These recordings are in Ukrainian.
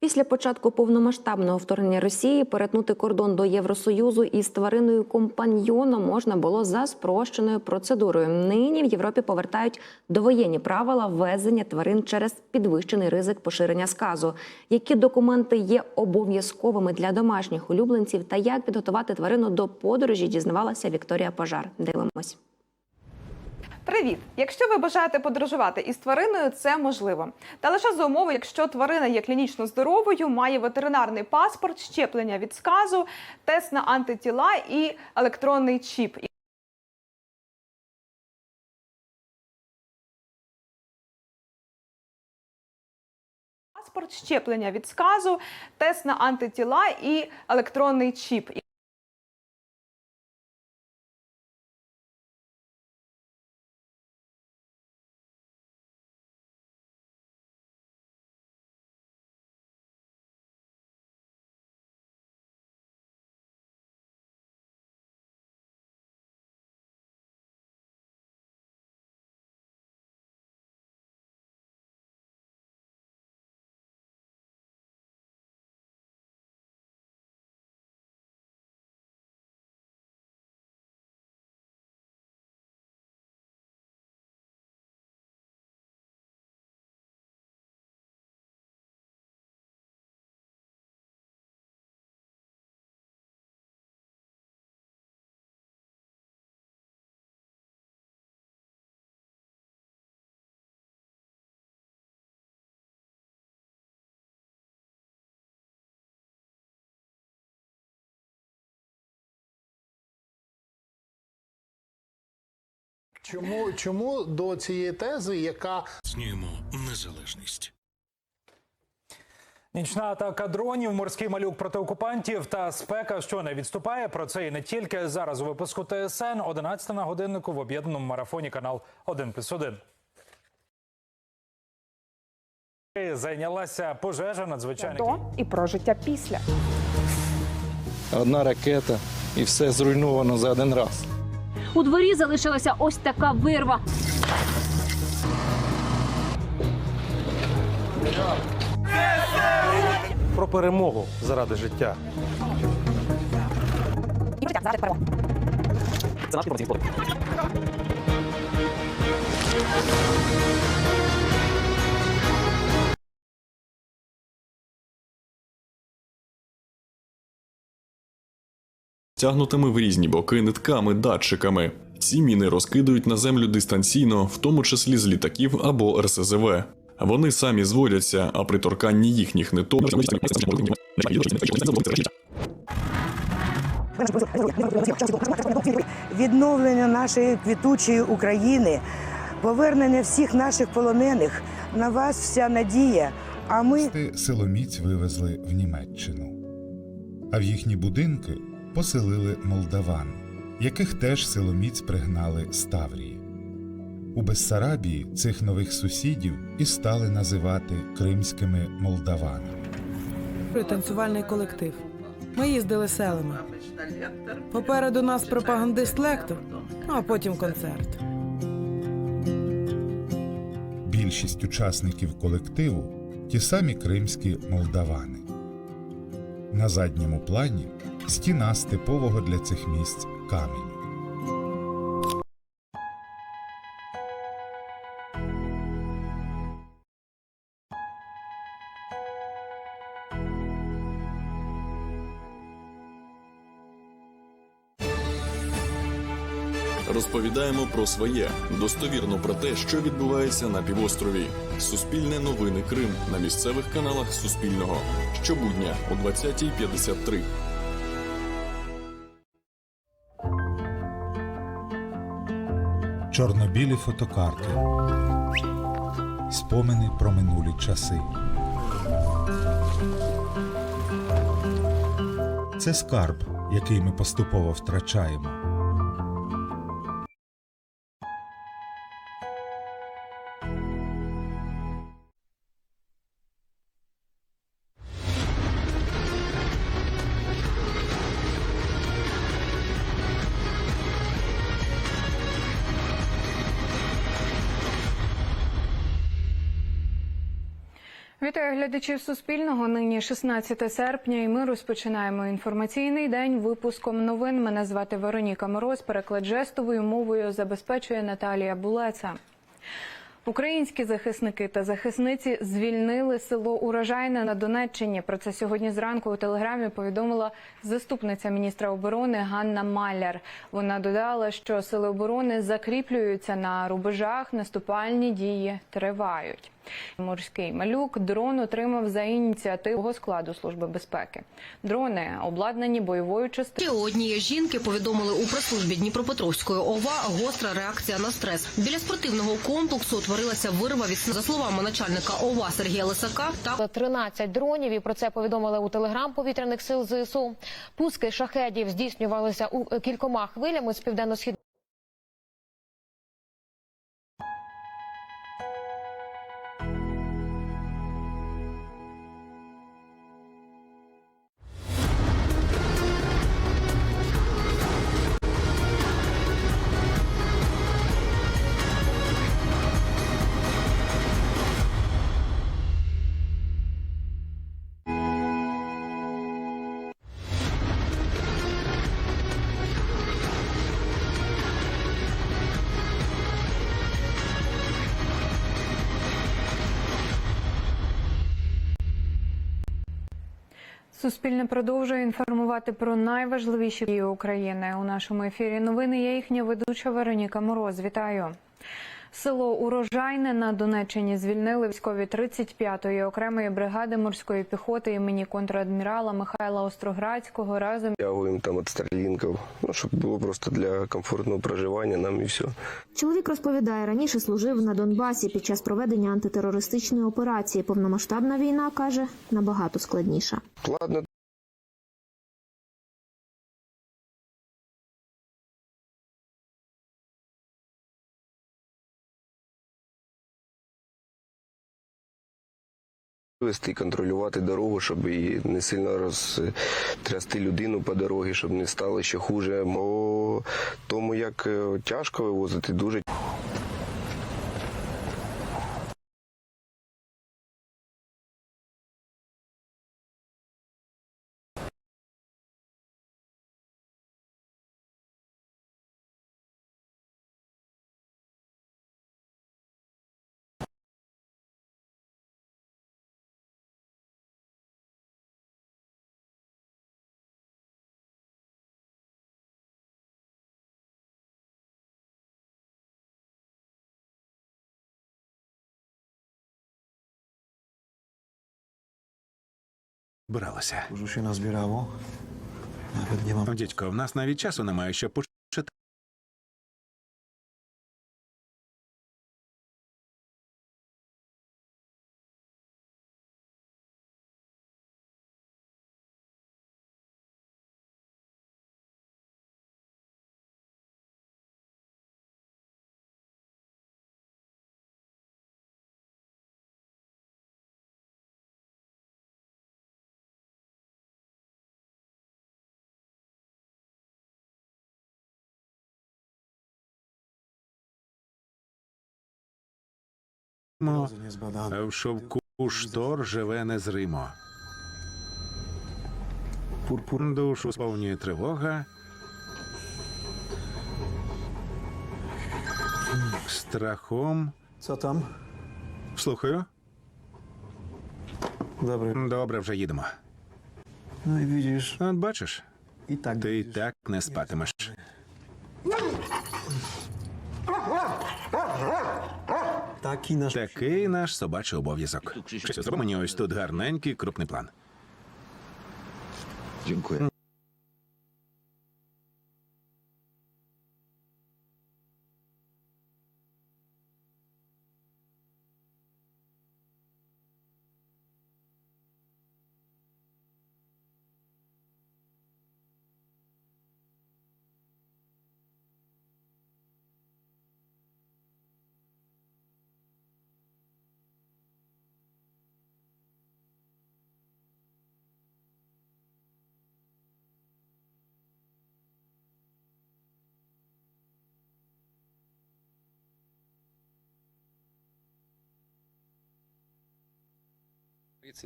Після початку повномасштабного вторгнення Росії перетнути кордон до Євросоюзу із твариною компаньйоном можна було за спрощеною процедурою. Нині в Європі повертають довоєнні правила ввезення тварин через підвищений ризик поширення сказу. Які документи є обов'язковими для домашніх улюбленців та як підготувати тварину до подорожі, дізнавалася Вікторія Пожар. Дивимось. Привіт! Якщо ви бажаєте подорожувати із твариною, це можливо. Та лише за умови, якщо тварина є клінічно здоровою, має ветеринарний паспорт, щеплення від сказу, тест на антитіла і електронний чіп. Паспорт, щеплення від сказу, тест на антитіла і електронний чіп. Чому, чому до цієї тези, яка Знімо незалежність. Нічна атака дронів, морський малюк проти окупантів та спека, що не відступає. Про це і не тільки зараз у випуску ТСН 11 на годиннику в об'єднаному марафоні канал 1+,1. Зайнялася пожежа надзвичайних До і про життя після. Одна ракета і все зруйновано за один раз. У дворі залишилася ось така вирва. про перемогу заради життя. Тягнутими в різні боки нитками, датчиками. Ці міни розкидають на землю дистанційно, в тому числі з літаків або РСЗВ. Вони самі зводяться, а при торканні їхніх ниток відновлення нашої квітучої України, повернення всіх наших полонених. На вас вся надія. А ми силоміць вивезли в Німеччину, а в їхні будинки поселили молдаван, яких теж силоміць пригнали з Таврії. У Бессарабії цих нових сусідів і стали називати кримськими молдаванами. Танцювальний колектив. Ми їздили селами. Попереду нас пропагандист-лектор, ну, а потім концерт. Більшість учасників колективу ті самі кримські молдавани. На задньому плані стіна з типового для цих місць каменю. Розповідаємо про своє достовірно про те, що відбувається на півострові. Суспільне новини Крим на місцевих каналах Суспільного щобудня о 20.53. Чорнобілі фотокарти. Спомини про минулі часи. Це скарб, який ми поступово втрачаємо. Вітаю глядачів Суспільного. Нині 16 серпня, і ми розпочинаємо інформаційний день випуском новин. Мене звати Вероніка Мороз. Переклад жестовою мовою забезпечує Наталія Булеца. Українські захисники та захисниці звільнили село Урожайне на Донеччині. Про це сьогодні зранку у телеграмі повідомила заступниця міністра оборони Ганна Маляр. Вона додала, що сили оборони закріплюються на рубежах, наступальні дії тривають. Морський малюк дрон отримав за ініціативу складу служби безпеки. Дрони обладнані бойовою частиною. Ще однієї жінки повідомили у прес-службі Дніпропетровської ОВА гостра реакція на стрес. Біля спортивного комплексу утворилася вирва від за словами начальника ОВА Сергія Лисака. Та 13 дронів. І про це повідомили у телеграм повітряних сил ЗСУ. Пуски шахедів здійснювалися у кількома хвилями з південно-східного Суспільне продовжує інформувати про найважливіші події України. У нашому ефірі новини. Я їхня ведуча Вероніка Мороз. Вітаю. Село Урожайне на Донеччині звільнили військові 35-ї окремої бригади морської піхоти імені контрадмірала Михайла Остроградського разом Тягуємо там від старлінків, ну, щоб було просто для комфортного проживання нам і все. Чоловік розповідає, раніше служив на Донбасі під час проведення антитерористичної операції. Повномасштабна війна каже набагато складніша. Ладно, вести, контролювати дорогу, щоб і не сильно розтрясти людину по дорозі, щоб не стало ще хуже. Бо тому як е, тяжко вивозити, дуже Збиралося. Жушина збираво. Дідько, в нас навіть часу немає, щоб почити. В шовку штор живе незримо. Душу сповнює тривога. Страхом. Co tam? Слухаю. Добре. Добре, вже їдемо. No i widzisz, От бачиш, i tak ти й так не спатимеш. Taki наш Такий наш собачий обов'язок. Зроби мені ось тут гарненький крупний план. Дякую.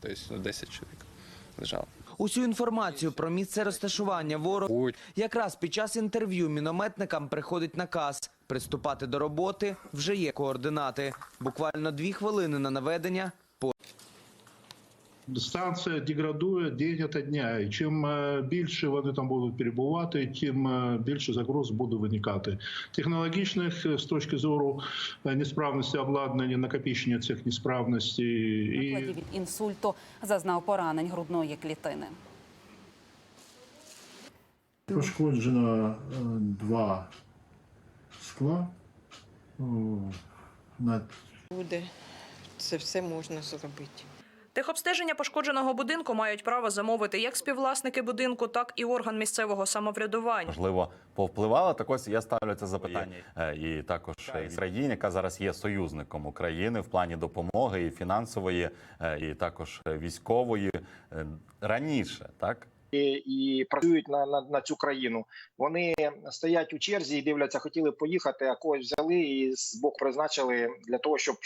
Тобто 10 чоловік лежало. Усю інформацію про місце розташування ворогу якраз під час інтерв'ю мінометникам приходить наказ. Приступати до роботи вже є координати. Буквально дві хвилини на наведення. Станція деградує день ото дня. І чим е, більше вони там будуть перебувати, тим е, більше загроз буде виникати. Технологічних е, з точки зору несправності обладнання, накопичення цих несправностей і від інсульту зазнав поранень грудної клітини. пошкоджено два скла. На Буде це все можна зробити. Техобстеження пошкодженого будинку мають право замовити як співвласники будинку, так і орган місцевого самоврядування. можливо повпливало. Так ось я ставлю це запитання. Е, І також Ізраїль, яка зараз є союзником України в плані допомоги і фінансової, е, і також військової Е, раніше, так. і, і працюють на, на, на цю країну. Вони стоять у черзі і дивляться, хотіли поїхати, а когось взяли і з боку призначили для того, щоб